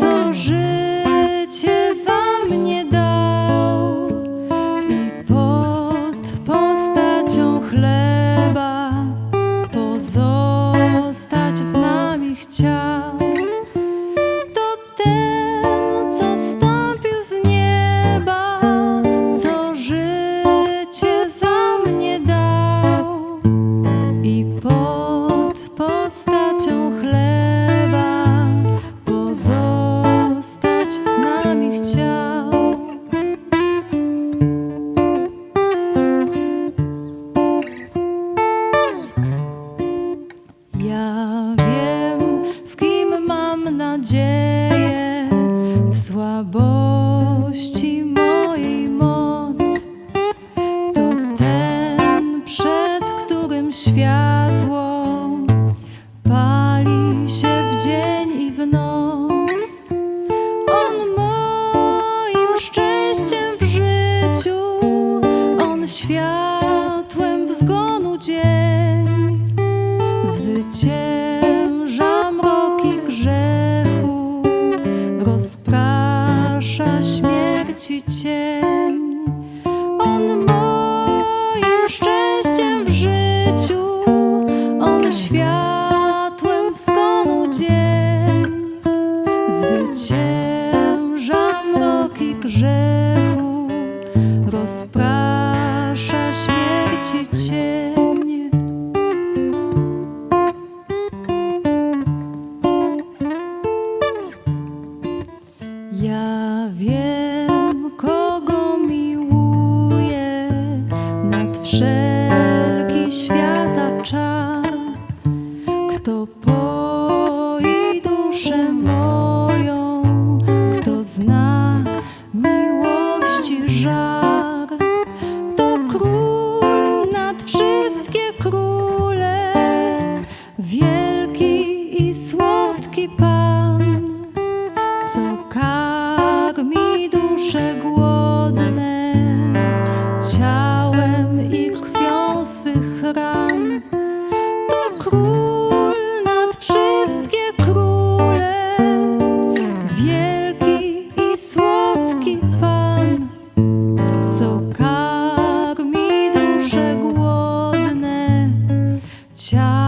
co życie za mnie dał i pod postacią chleba pozostał. mam nadzieję w słabości mojej moc. To ten, przed którym światło pali się w dzień i w noc. On moim szczęściem w życiu, on światłem w zgonu dzień. Zwycięstwo. Śmierci cień. On moim szczęściem w życiu, on światłem wschonu dzień. Zwycięża mroki grzechu, rozprasza śmierci cień. Ja wiem, wszelki świata czar, kto poi duszę moją, kto zna miłości żar. To król nad wszystkie króle, wielki i słodki Pan co karmi dusze głodne child.